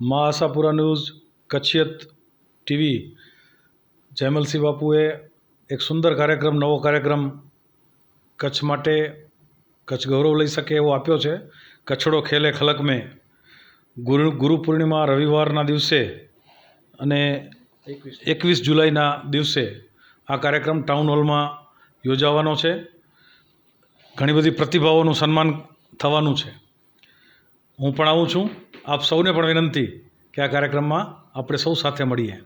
મા Ashapura news, કચ્છિયત TV. Jaymalsinh બાપુએ એક સુંદર કાર્યક્રમ, નવો કાર્યક્રમ કચ્છ માટે કચ્છ ગૌરવ લઈ શકે એવો આપ્યો છે. કચ્છડો ખેલે ખલક મેં. ગુરુ ગુરુ પૂર્ણિમા રવિવારના દિવસે અને એકવીસ જુલાઈના દિવસે આ કાર્યક્રમ ટાઉન હોલમાં યોજાવાનો છે. ઘણી બધી પ્રતિભાઓનું સન્માન થવાનું છે. હું પણ આવું છું. આપ સૌને પણ વિનંતી કે આ કાર્યક્રમમાં આપણે સૌ સાથે મળીએ.